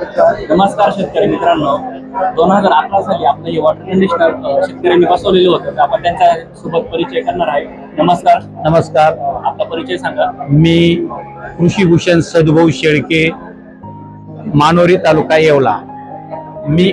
नमस्कार शेतकरी मित्रांनो. दोन हजार अकरा साली आपलं हे वॉटर कंडिशनर शेतकऱ्यांनी बसवलेलं होतं. तर आपण त्यांच्यासोबत परिचय करणार आहे. नमस्कार. नमस्कार. आपला परिचय सांगा. मी कृषीभूषण सदभाऊ शेळके मानोरी तालुका येवला. मी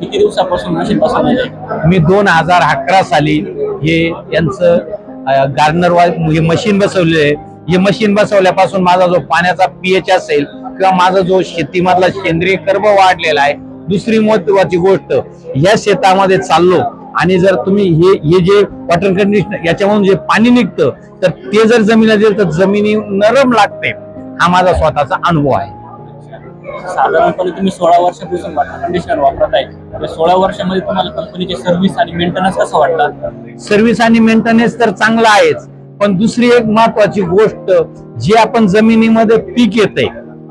किती दिवसापासून मशीन बसवलेलं आहे? मी दोन हजार अकरा साली हे यांचं गार्नर हे मशीन बसवले आहे. हे मशीन बसवल्यापासून माझा जो पाण्याचा पीएच असेल किंवा माझा जो शेतीमधला सेंद्रिय कर्ब वाढलेला आहे दुसरी महत्वाची गोष्ट या शेतामध्ये चाललो आणि जर तुम्ही हे हे जे वॉटर कंडिशनर याच्यामधून जे पाणी निघतं तर ते जर जमिनीला दिलं तर जमिनी नरम लागते. हा माझा स्वतःचा अनुभव आहे. साधारणपणे तुम्ही सोळा वर्षापासून वॉटर कंडिशनर वापरत आहे सोळा वर्षामध्ये तुम्हाला कंपनीची सर्व्हिस आणि मेंटेनन्स कसा वाटला? सर्व्हिस आणि मेंटेनन्स तर चांगला आहेच पण दुसरी एक महत्वाची गोष्ट जे आपण जमिनीमध्ये पीक येते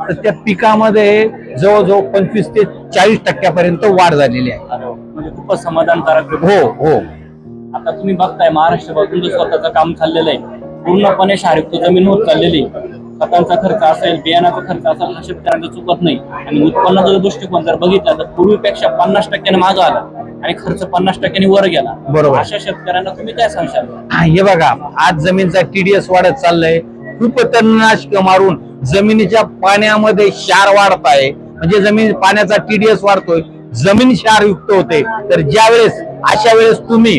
तर त्या पिकामध्ये जवळजवळ पंचवीस ते चाळीस टक्क्यापर्यंत वाढ झालेली आहे. म्हणजे खूपच समाधानकारक हो हो. आता तुम्ही बघताय महाराष्ट्रभर तुमचं स्वतःचं काम चाललेलं आहे. पूर्णपणे शारीरिक जमीन होत चाललेली आहे. खतांचा खर्च असेल बियाणाचा खर्च असेल हा शेतकऱ्यांचा चुकत नाही. आणि उत्पन्नाचा जर दृष्टिकोन जर बघितला तर पूर्वीपेक्षा पन्नास टक्क्याने मागं आला आणि खर्च पन्नास टक्क्याने वर गेला. बरोबर. अशा शेतकऱ्यांना तुम्ही काय सांगशाल? हा, हे बघा आज जमीनचा टीडीएस वाढत चाललंय. खूप तणनाशक मारून जमिनीच्या पाण्यामध्ये क्षार वाढत आहे. म्हणजे जमीन पाण्याचा टीडीएस वाढतोय. जमीन क्षारयुक्त होते. तर ज्या वेळेस अशा वेळेस तुम्ही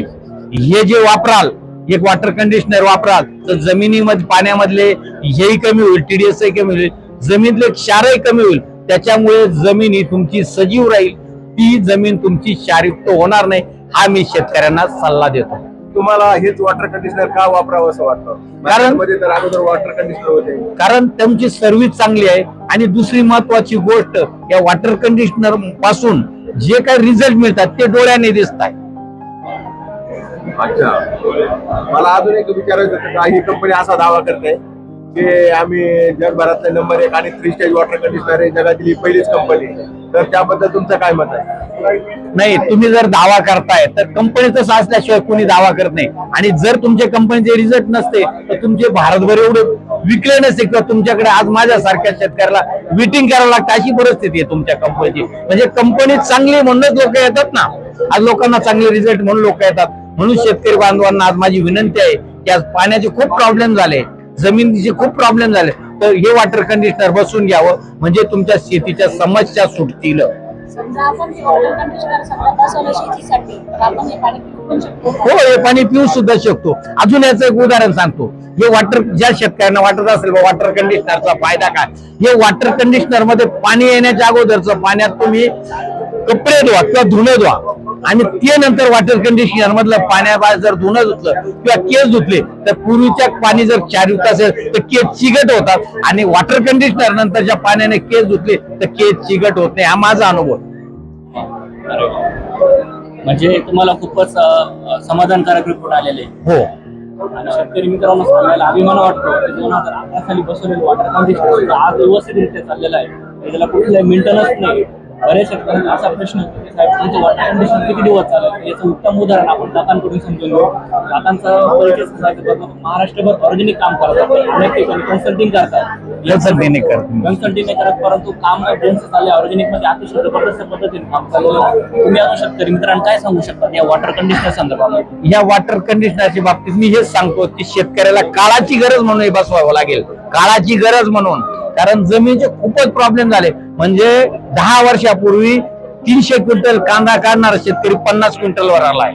हे जे वापराल एक वॉटर कंडिशनर वापराल तर जमिनीमध्ये पाण्यामधले हेही कमी होईल टीडीएस कमी होईल जमिनीतले क्षारही कमी होईल. त्याच्यामुळे जमीन ही तुमची सजीव राहील. ती जमीन तुमची क्षारयुक्त होणार नाही हा मी शेतकऱ्यांना सल्ला देतो. तुम्हाला हेच वॉटर कंडिशनर का वापरावं असं वाटतं? कारण- मध्ये तर अगोदर वॉटर कंडिशनर होते. कारण त्यांची सर्व्हिस चांगली आहे आणि दुसरी महत्वाची गोष्ट या वॉटर कंडिशनरपासून जे काही रिझल्ट मिळतात ते डोळ्याने दिसत आहे. अच्छा. मला अजून एक विचारायचं होतं का? ही कंपनी असा दावा करते की आम्ही जगभरातले नंबर एक आणि थ्री स्टेज वॉटर कंडिशनर आहे जगातील ही पहिलीच कंपनी तर त्याबद्दल तुमचं काय मत आहे? नाही तुम्ही जर दावा करताय तर कंपनीचं असल्याशिवाय कोणी दावा करत नाही. आणि जर तुमच्या कंपनीचे रिझल्ट नसते तर तुमचे भारतभर एवढे विकले नसते किंवा तुमच्याकडे आज माझ्यासारख्या शेतकऱ्याला विटिंग करावं लागतं अशी परिस्थिती आहे तुमच्या कंपनीची म्हणजे कंपनी चांगली म्हणूनच लोक येतात ना. आज लोकांना चांगले रिझल्ट म्हणून लोक येतात. म्हणून शेतकरी बांधवांना आज माझी विनंती आहे की आज पाण्याचे खूप प्रॉब्लेम झाले जमिनीचे खूप प्रॉब्लेम झाले. तर हे वॉटर कंडिशनर बसून घ्यावं. म्हणजे तुमच्या शेतीच्या समस्या सुटतील. हे हे हो हे पाणी पिऊ सुद्धा शकतो. अजून याचं एक उदाहरण सांगतो. हे वॉटर ज्या शेतकऱ्यांना वाटत असेल वॉटर कंडिशनरचा फायदा काय? हे वॉटर कंडिशनरमध्ये पाणी येण्याच्या अगोदरचं पाण्यात तुम्ही कपडे धुवा किंवा धुणं धुवा. आणि ते नंतर वॉटर कंडिशनर मधलं पाण्याबाहेर जर धुणं धुतलं किंवा केस धुतले तर पूर्वीच्या पाणी जर चारयुक्त असेल तर केस चिकट होतात. आणि वॉटर कंडिशनर नंतरच्या पाण्याने केस धुतले तर केस चिकट होत नाही. हा माझा अनुभव. म्हणजे तुम्हाला खूपच समाधानकारक रिपोर्ट आलेले. हो. आणि शेतकरी मित्रांनो सांगायला अभिमान वाटतो दोन हजार अकरा साली बसवलेलं वॉटर कंडिशनर आज व्यवस्थितरित्या चाललेलं आहे. त्याला कुठलाही मेंटेनन्स नाही. बऱ्याच शेतकऱ्यांना असा प्रश्न होतो की साहेब तुमचं वॉटर कंडिशनर किती दिवस चालेल याचं उत्तम उदाहरण आपण काकांकडून समजून घेऊ. काकांचा परिचय महाराष्ट्रभर ऑर्गॅनिक काम करतात. अनेक ठिकाणी कन्सल्टिंग करतात. कन्सल्टिंग नाही करत. परंतु काम चाललंय ऑर्गॅनिकमध्ये अतिशय जबरदस्त पद्धतीने काम चाललेलं आहे. तुम्ही अजून शेतकरी मित्रांना काय सांगू शकता? या वॉटर कंडिशनर संदर्भामध्ये. या वॉटर कंडिशनरच्या बाबतीत मी हेच सांगतो की शेतकऱ्याला काळाची गरज म्हणून हे बसवावं लागेल. काळाची गरज म्हणून. कारण जमिनीचे खूपच प्रॉब्लेम झाले. म्हणजे दहा वर्षापूर्वी तीनशे क्विंटल कांदा काढणारा शेतकरी पन्नास क्विंटल वर आलाय.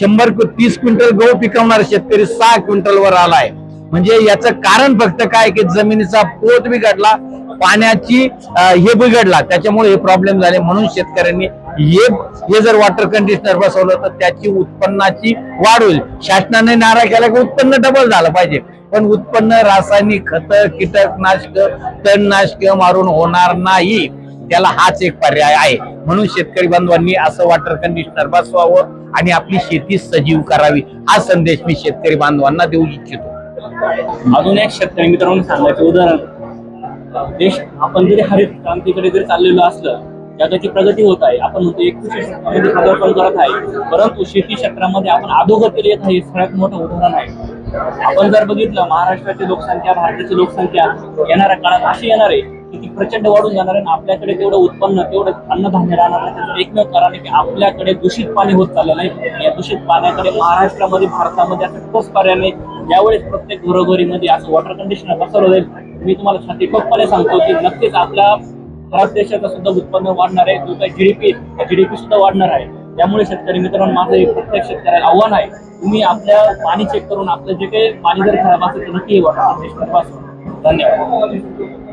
शंभर तीस क्विंटल गहू पिकवणारा शेतकरी सहा क्विंटल वर आलाय. म्हणजे याचं कारण फक्त काय की जमिनीचा पोत बिघडला पाण्याची हे बिघडला. त्याच्यामुळे हे प्रॉब्लेम झाले. म्हणून शेतकऱ्यांनी हे हे जर वॉटर कंडिशनर बसवलं तर त्याची उत्पन्नाची वाढ होईल. शासनाने नारा केला की उत्पन्न डबल झालं पाहिजे. पण उत्पन्न रासायनिक खत कीटकनाशक तणनाशक मारून होणार नाही. त्याला हाच एक पर्याय आहे. म्हणून शेतकरी बांधवांनी असं वॉटर कंडिशनर बसवावं आणि आपली शेती सजीव करावी. हा संदेश मी शेतकरी बांधवांना देऊ इच्छितो. अजून एक शेतकरी मित्रांनो सांगायचं उदाहरण. देश आपण जरी हरित क्रांतीकडे जरी चाललेलो असलं जगाची प्रगती होत आहे. आपण म्हणतो एकविसशे शतकामध्ये करत आहे. परंतु शेती क्षेत्रामध्ये आपण अधोगतीला येत आहे हे सगळ्यात मोठं उदाहरण आहे. आपण जर बघितलं महाराष्ट्राची लोकसंख्या भारताची लोकसंख्या येणाऱ्या काळात अशी येणार आहे किती प्रचंड वाढून जाणार आहे आणि आपल्याकडे तेवढं उत्पन्न तेवढं अन्नधान्य राहणार नाही. त्याचं एकमेव कारण आहे की आपल्याकडे दूषित पाणी होत चाललेलं आहे. या दूषित पाण्याकडे महाराष्ट्रामध्ये भारतामध्ये असं ठोस पर्याय नाही. ज्यावेळेस प्रत्येक घरोघरीमध्ये असं वॉटर कंडिशनर बसवलं जाईल मी तुम्हाला छाती ठोकपणे सांगतो की नक्कीच आपल्या भारत देशाचं सुद्धा उत्पन्न वाढणार आहे. जो काही जीडीपी जीडीपी सुद्धा वाढणार आहे. त्यामुळे शेतकरी मित्रांनो माझं एक प्रत्येक शेतकऱ्याला आव्हान आहे तुम्ही आपल्या पाणी चेक करून आपलं जे काही पाणी जर खराब असेल तर नक्की वॉटर धन्यवाद.